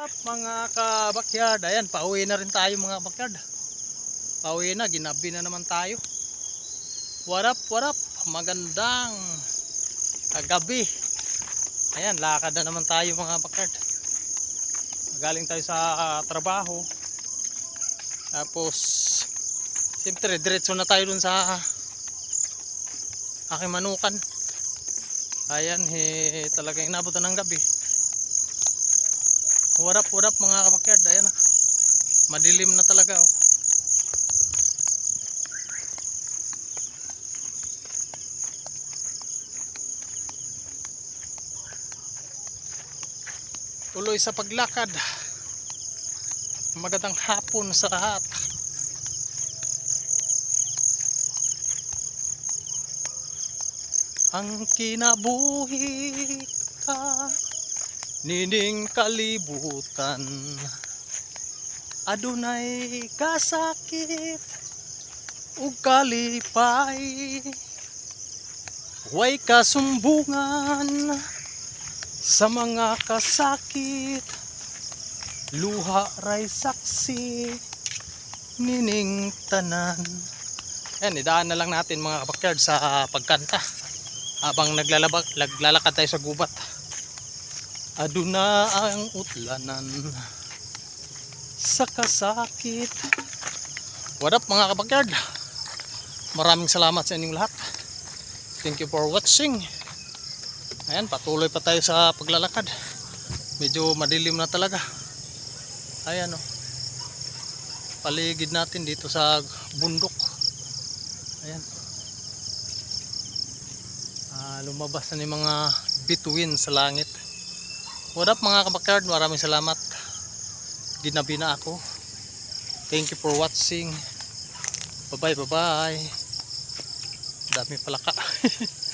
Up, mga ka-backyard, ayan, pauwi na rin tayo mga backyard. Pauwi na, ginabi na naman tayo. What up, what up? Magandang gabi. Ayan, lakad na naman tayo mga backyard. Galing tayo sa ah, trabaho. Tapos, siyempre, diretso na tayo dun sa aking manukan. Ayan, eh, talagang inabutan ng gabi. What up, what up mga kabakyard, ayan na. Madilim na talaga oh. Tuloy sa paglakad. Magandang hapon sa lahat. Ang kinabuhi nining kalibutan. Adunay kasakit. Ug kalipay. Way kasumbungan sa mga kasakit. Luha ray saksi nining tanan. Yan idaan na lang natin mga kabakyard sa pagkanta. Habang naglalabag naglalakad tayo sa gubat Aduna ang utlanan sa kasakit. What up mga kabakyard? Maraming salamat sa inyong lahat. Thank you for watching. Ayan, patuloy pa tayo sa paglalakad. Medyo madilim na talaga. Ayan o. Paligid natin dito sa bundok. Ayan. Ah, lumabas na yung mga bituin sa langit. What up mga kabakyard, maraming salamat. Ginabi na ako. Thank you for watching. Bye bye, bye bye. Dami pala ka.